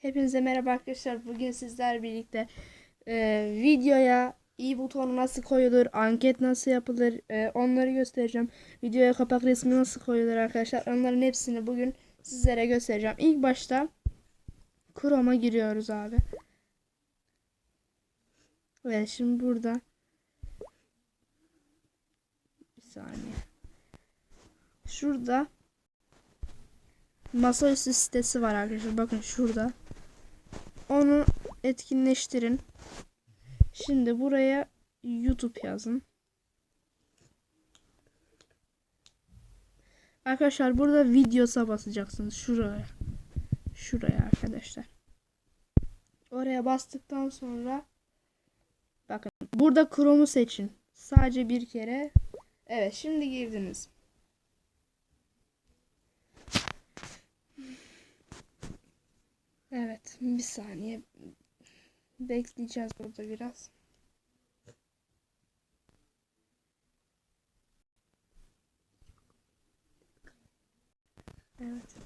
Hepinize merhaba arkadaşlar. Bugün sizler birlikte e, videoya i butonu nasıl koyulur, anket nasıl yapılır e, onları göstereceğim. Videoya kapak resmi nasıl koyulur arkadaşlar. Onların hepsini bugün sizlere göstereceğim. İlk başta Chrome'a giriyoruz abi. Ve şimdi burada bir saniye. Şurada masaüstü sitesi var arkadaşlar. Bakın şurada. Onu etkinleştirin. Şimdi buraya YouTube yazın. Arkadaşlar burada videosa basacaksınız. Şuraya. Şuraya arkadaşlar. Oraya bastıktan sonra bakın burada Chrome'u seçin. Sadece bir kere. Evet şimdi girdiniz. Evet, bir saniye bekleyeceğiz burada biraz. Evet.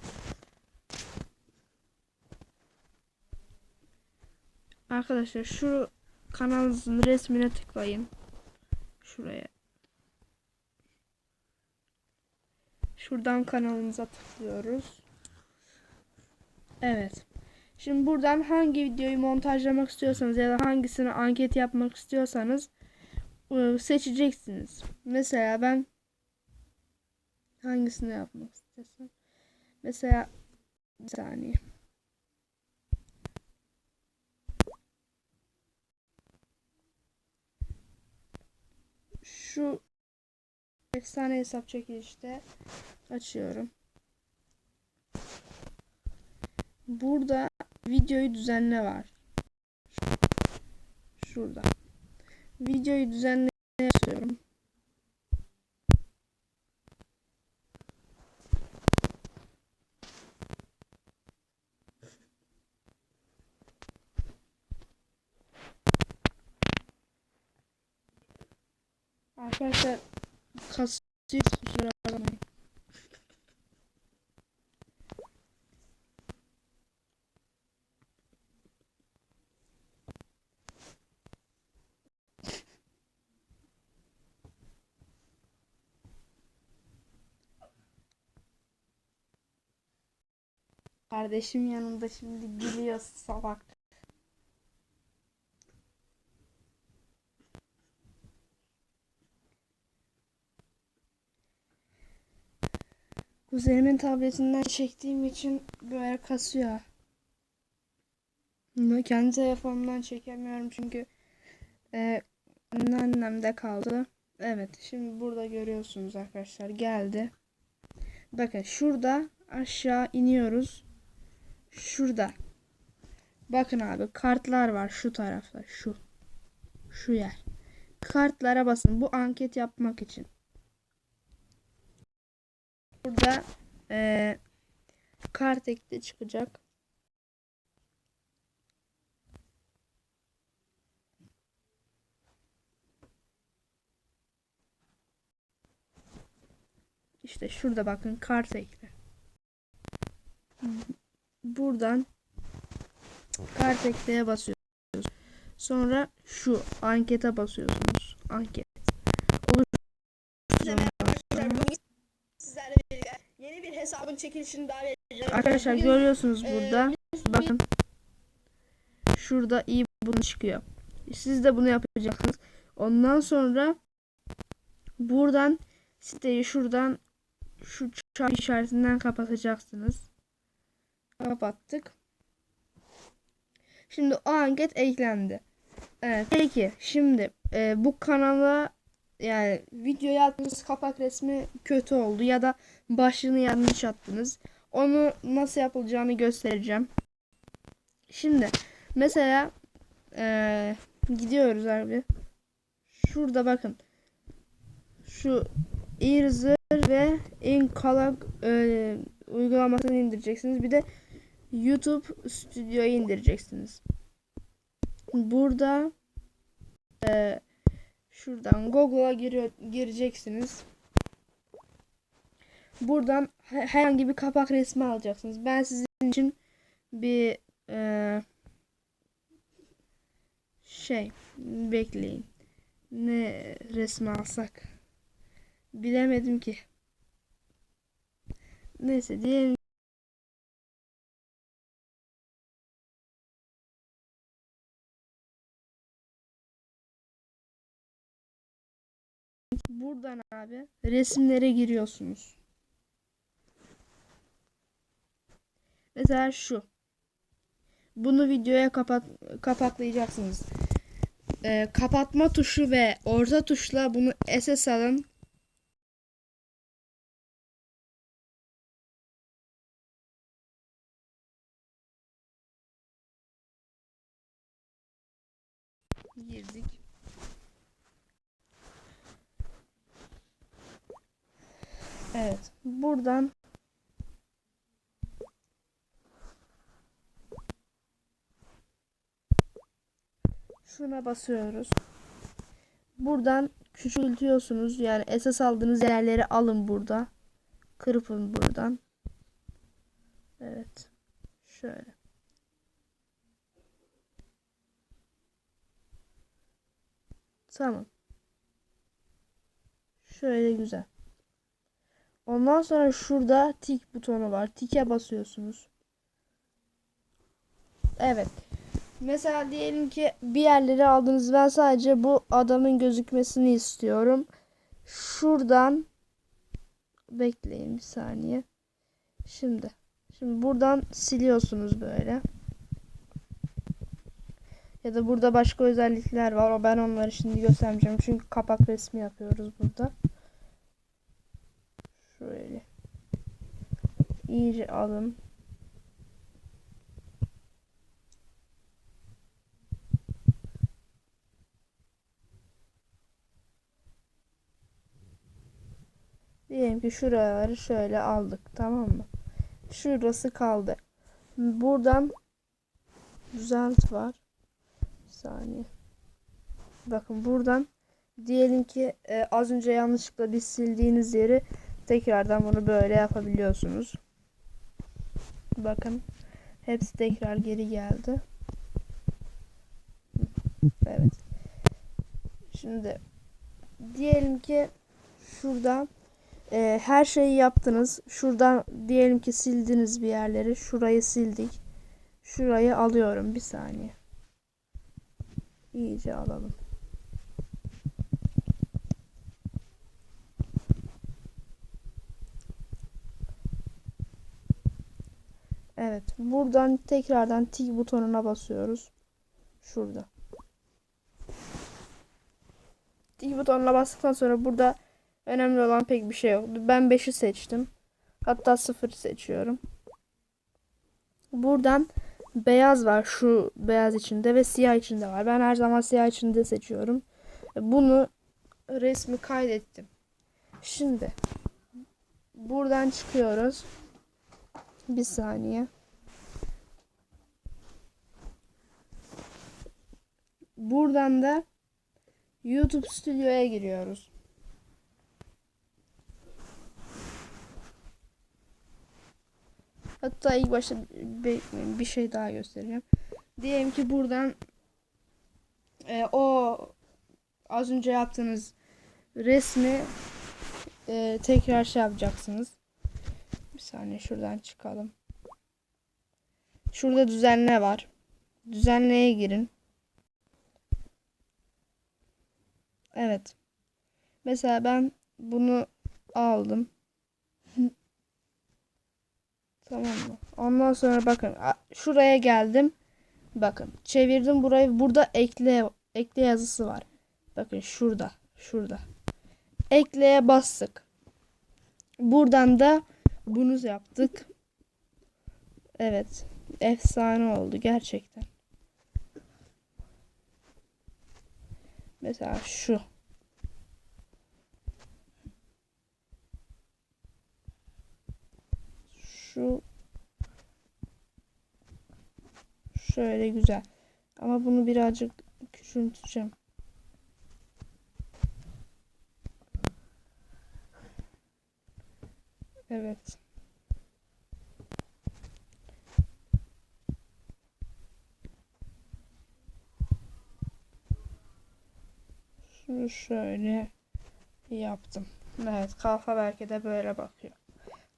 Arkadaşlar şu kanalınızın resmine tıklayın. Şuraya. Şuradan kanalımıza tıklıyoruz. Evet. Şimdi buradan hangi videoyu montajlamak istiyorsanız ya da hangisini anket yapmak istiyorsanız e, seçeceksiniz. Mesela ben hangisini yapmak istiyorsam mesela bir saniye. Şu efsane hesap çekilişte açıyorum. Burada videoyu düzenle var. Şurada. Videoyu düzenle yazıyorum. Arkadaşlar kasıyor Kardeşim yanımda şimdi gülüyor salak. Kuzenimin tabletinden çektiğim için böyle kasıyor. Ama Kendi telefonumdan çekemiyorum çünkü e, annemde kaldı. Evet şimdi burada görüyorsunuz arkadaşlar geldi. Bakın şurada aşağı iniyoruz. Şurada. Bakın abi kartlar var şu tarafta şu. Şu yer. Kartlara basın. Bu anket yapmak için. Burada eee kart ekli çıkacak. İşte şurada bakın kart ekli. Buradan kart ekleye basıyorsunuz. Sonra şu ankete basıyorsunuz. Anket. Yeni bir hesabın çekilişini daha vereceğim. Arkadaşlar Bugün, görüyorsunuz e, burada. Bakın. Şurada iyi bunu çıkıyor. Siz de bunu yapacaksınız. Ondan sonra buradan siteyi şuradan şu çarpı işaretinden kapatacaksınız. Kapattık. Şimdi o anket eklendi. Evet, peki şimdi e, bu kanala yani videoya attığınız kapak resmi kötü oldu ya da başlığını yanlış attınız. Onu nasıl yapılacağını göstereceğim. Şimdi mesela e, gidiyoruz abi. Şurada bakın. Şu Easer ve Incolog e, uygulamasını indireceksiniz. Bir de YouTube Studio'yu indireceksiniz. Burada e, şuradan Google'a gireceksiniz. Buradan he- herhangi bir kapak resmi alacaksınız. Ben sizin için bir Ee, şey bekleyin. Ne resmi alsak? Bilemedim ki. Neyse diyelim Buradan abi resimlere giriyorsunuz. Mesela şu. Bunu videoya kapat kapaklayacaksınız. Ee, kapatma tuşu ve orta tuşla bunu SS alın. Girdik. Evet. Buradan şuna basıyoruz. Buradan küçültüyorsunuz. Yani esas aldığınız yerleri alın burada. Kırpın buradan. Evet. Şöyle. Tamam. Şöyle güzel. Ondan sonra şurada tik butonu var. Tike basıyorsunuz. Evet. Mesela diyelim ki bir yerleri aldınız. Ben sadece bu adamın gözükmesini istiyorum. Şuradan bekleyin bir saniye. Şimdi. Şimdi buradan siliyorsunuz böyle. Ya da burada başka özellikler var. O ben onları şimdi göstermeyeceğim. Çünkü kapak resmi yapıyoruz burada. Şöyle. İyice alın. Diyelim ki şuraları şöyle aldık. Tamam mı? Şurası kaldı. Buradan düzelt var. Bir saniye. Bakın buradan diyelim ki e, az önce yanlışlıkla bir sildiğiniz yeri tekrardan bunu böyle yapabiliyorsunuz. Bakın hepsi tekrar geri geldi. Evet. Şimdi diyelim ki şurada e, her şeyi yaptınız. Şuradan diyelim ki sildiniz bir yerleri. Şurayı sildik. Şurayı alıyorum bir saniye. İyice alalım. Evet. Buradan tekrardan tik butonuna basıyoruz. Şurada. Tik butonuna bastıktan sonra burada önemli olan pek bir şey yok. Ben 5'i seçtim. Hatta 0 seçiyorum. Buradan beyaz var şu beyaz içinde ve siyah içinde var. Ben her zaman siyah içinde seçiyorum. Bunu resmi kaydettim. Şimdi buradan çıkıyoruz. Bir saniye. Buradan da YouTube Studio'ya giriyoruz. Hatta ilk başta bir, şey daha göstereceğim. Diyelim ki buradan e, o az önce yaptığınız resmi e, tekrar şey yapacaksınız. Saniye şuradan çıkalım. Şurada düzenle var. Düzenleye girin. Evet. Mesela ben bunu aldım. tamam mı? Ondan sonra bakın şuraya geldim. Bakın çevirdim burayı. Burada ekle ekle yazısı var. Bakın şurada. Şurada. Ekleye bastık. Buradan da bunu yaptık. Evet. Efsane oldu gerçekten. Mesela şu. Şu şöyle güzel. Ama bunu birazcık küçülteceğim. Evet. Şunu şöyle yaptım. Evet kafa belki de böyle bakıyor.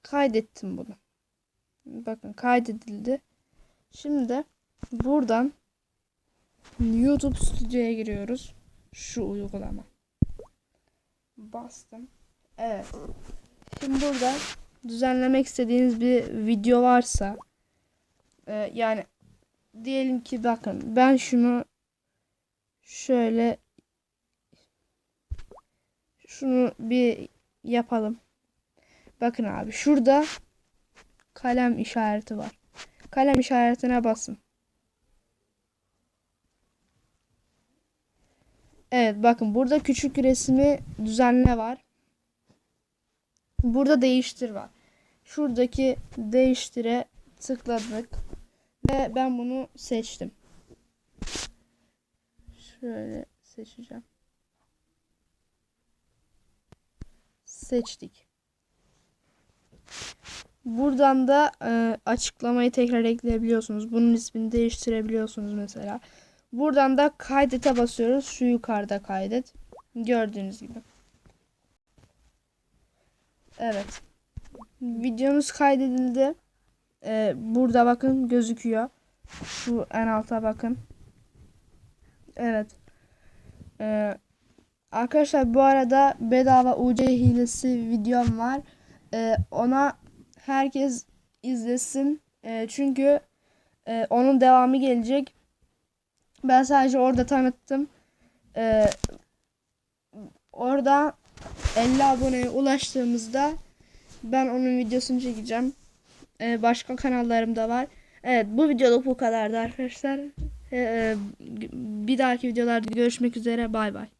Kaydettim bunu. Bakın kaydedildi. Şimdi buradan YouTube Studio'ya giriyoruz. Şu uygulama. Bastım. Evet. Şimdi burada düzenlemek istediğiniz bir video varsa e, yani diyelim ki bakın ben şunu şöyle şunu bir yapalım. Bakın abi şurada kalem işareti var. Kalem işaretine basın. Evet bakın burada küçük resmi düzenle var. Burada değiştir var. Şuradaki değiştire tıkladık ve ben bunu seçtim. Şöyle seçeceğim. Seçtik. Buradan da e, açıklamayı tekrar ekleyebiliyorsunuz. Bunun ismini değiştirebiliyorsunuz mesela. Buradan da kaydete basıyoruz. Şu yukarıda kaydet. Gördüğünüz gibi. Evet. Videomuz kaydedildi. Ee, burada bakın gözüküyor. Şu en alta bakın. Evet. Ee, arkadaşlar bu arada bedava UC hilesi videom var. Ee, ona herkes izlesin. Ee, çünkü e, onun devamı gelecek. Ben sadece orada tanıttım. Ee, orada 50 aboneye ulaştığımızda ben onun videosunu çekeceğim. Ee, başka kanallarım da var. Evet bu videoluk bu kadardı arkadaşlar. Ee, bir dahaki videolarda görüşmek üzere. Bay bay.